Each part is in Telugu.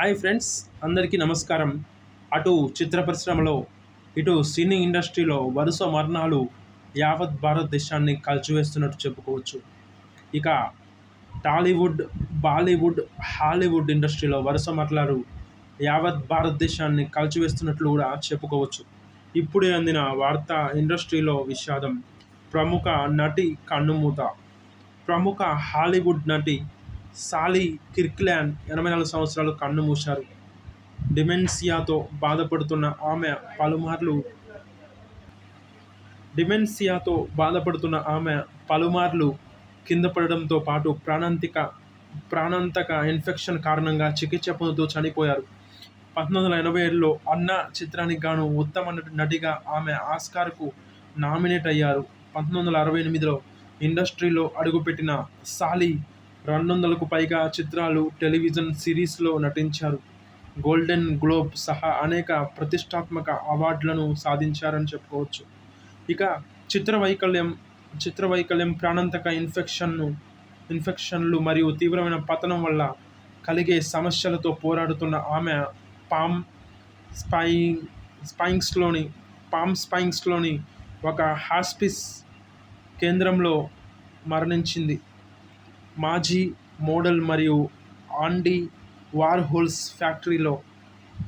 హాయ్ ఫ్రెండ్స్ అందరికీ నమస్కారం. అటు చిత్ర పరిశ్రమలో ఇటు సినీ ఇండస్ట్రీలో వరుస మరణాలు యావత్ భారతదేశాన్ని కలిచివేస్తున్నట్టు చెప్పుకోవచ్చు. ఇక టాలీవుడ్ బాలీవుడ్ హాలీవుడ్ ఇండస్ట్రీలో వరుస మరణాలు యావత్ భారతదేశాన్ని కలిచివేస్తున్నట్లు కూడా చెప్పుకోవచ్చు. ఇప్పుడే అందిన వార్త ఇండస్ట్రీలో విషాదం. ప్రముఖ నటి కన్నుమూత. ప్రముఖ హాలీవుడ్ నటి సాలీ కిర్క్ల్యాన్ ఎనభై నాలుగు సంవత్సరాలు కన్ను మూశారు. డిమెన్సియాతో బాధపడుతున్న ఆమె పలుమార్లు డిమెన్సియాతో బాధపడుతున్న ఆమె పలుమార్లు కింద పడడంతో పాటు ప్రాణాంతిక ప్రాణాంతక ఇన్ఫెక్షన్ కారణంగా చికిత్స పొందుతూ చనిపోయారు. పంతొమ్మిది వందల ఎనభై ఏడులో అన్న చిత్రానికి గాను ఉత్తమ నటిగా ఆమె ఆస్కార్కు నామినేట్ అయ్యారు. పంతొమ్మిది వందల అరవై ఎనిమిదిలో ఇండస్ట్రీలో అడుగుపెట్టిన సాలీ రెండు వందలకు పైగా చిత్రాలు టెలివిజన్ సిరీస్లో నటించారు. గోల్డెన్ గ్లోబ్ సహా అనేక ప్రతిష్టాత్మక అవార్డులను సాధించారని చెప్పుకోవచ్చు. ఇక చిత్ర వైకల్యం చిత్ర వైకల్యం ప్రాణాంతక ఇన్ఫెక్షన్ను ఇన్ఫెక్షన్లు మరియు తీవ్రమైన పతనం వల్ల కలిగే సమస్యలతో పోరాడుతున్న ఆమె పామ్ స్పై స్పైంగ్స్లోని పామ్ స్పైంగ్స్లోని ఒక హాస్పిస్ కేంద్రంలో మరణించింది. మాజీ మోడల్ మరియు ఆండీ వార్హోల్స్ ఫ్యాక్టరీలో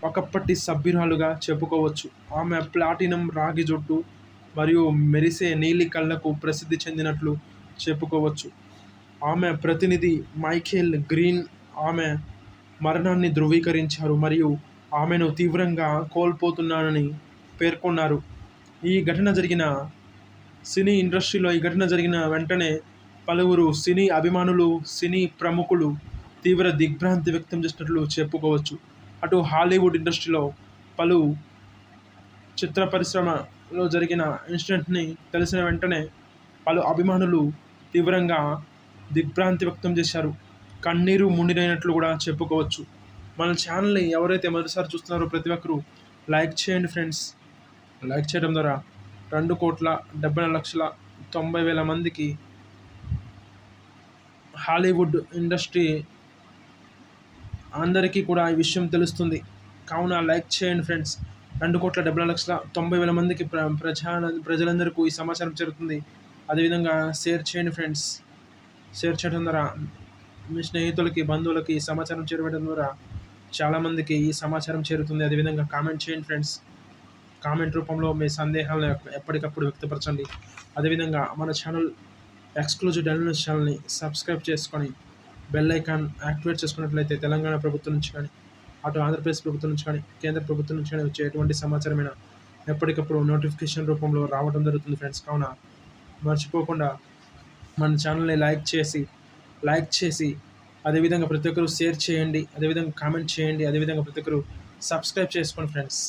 ఒకప్పటి సభ్యురాలుగా చెప్పుకోవచ్చు. ఆమె ప్లాటినం రాగి జుట్టు మరియు మెరిసే నీలి కళ్ళకు ప్రసిద్ధి చెందినట్లు చెప్పుకోవచ్చు. ఆమె ప్రతినిధి మైఖేల్ గ్రీన్ ఆమె మరణాన్ని ధృవీకరించారు మరియు ఆమెను తీవ్రంగా కోల్పోతున్నానని పేర్కొన్నారు. ఈ ఘటన జరిగిన సినీ ఇండస్ట్రీలో ఈ ఘటన జరిగిన వెంటనే పలువురు సినీ అభిమానులు సినీ ప్రముఖులు తీవ్ర దిగ్భ్రాంతి వ్యక్తం చేసినట్లు చెప్పుకోవచ్చు. అటు హాలీవుడ్ ఇండస్ట్రీలో పలు చిత్ర పరిశ్రమలో జరిగిన ఇన్సిడెంట్ని తెలిసిన వెంటనే పలు అభిమానులు తీవ్రంగా దిగ్భ్రాంతి వ్యక్తం చేశారు. కన్నీరు మునిరైనట్లు కూడా చెప్పుకోవచ్చు. మన ఛానల్ని ఎవరైతే మొదటిసారి చూస్తున్నారో ప్రతి ఒక్కరూ లైక్ చేయండి ఫ్రెండ్స్. లైక్ చేయడం ద్వారా రెండు కోట్ల డెబ్బై లక్షల తొంభై వేల మందికి హాలీవుడ్ ఇండస్ట్రీ అందరికీ కూడా ఈ విషయం తెలుస్తుంది. కావున లైక్ చేయండి ఫ్రెండ్స్. రెండు కోట్ల డెబ్బై లక్షల తొంభై వేల మందికి ప్ర ప్రజా ప్రజలందరికీ ఈ సమాచారం చేరుతుంది. అదేవిధంగా షేర్ చేయండి ఫ్రెండ్స్. షేర్ చేయడం ద్వారా మీ స్నేహితులకి బంధువులకి ఈ సమాచారం చేరవేయడం ద్వారా చాలామందికి ఈ సమాచారం చేరుతుంది. అదేవిధంగా కామెంట్ చేయండి ఫ్రెండ్స్. కామెంట్ రూపంలో మీ సందేహాలను ఎప్పటికప్పుడు వ్యక్తపరచండి. అదేవిధంగా మన ఛానల్ ఎక్స్క్లూజివ్ డెలినస్ ఛానల్ని సబ్స్క్రైబ్ చేసుకొని బెల్ ఐకాన్ యాక్టివేట్ చేసుకున్నట్లయితే తెలంగాణ ప్రభుత్వం నుంచి కానీ అటు ఆంధ్రప్రదేశ్ ప్రభుత్వం నుంచి కానీ కేంద్ర ప్రభుత్వం నుంచి కానీ వచ్చే ఎటువంటి సమాచారమైన ఎప్పటికప్పుడు నోటిఫికేషన్ రూపంలో రావడం జరుగుతుంది ఫ్రెండ్స్ కావున మర్చిపోకుండా మన ఛానల్ని లైక్ చేసి లైక్ చేసి అదేవిధంగా ప్రతి ఒక్కరు షేర్ చేయండి అదేవిధంగా కామెంట్ చేయండి అదేవిధంగా ప్రతి ఒక్కరు సబ్స్క్రైబ్ చేసుకోండి ఫ్రెండ్స్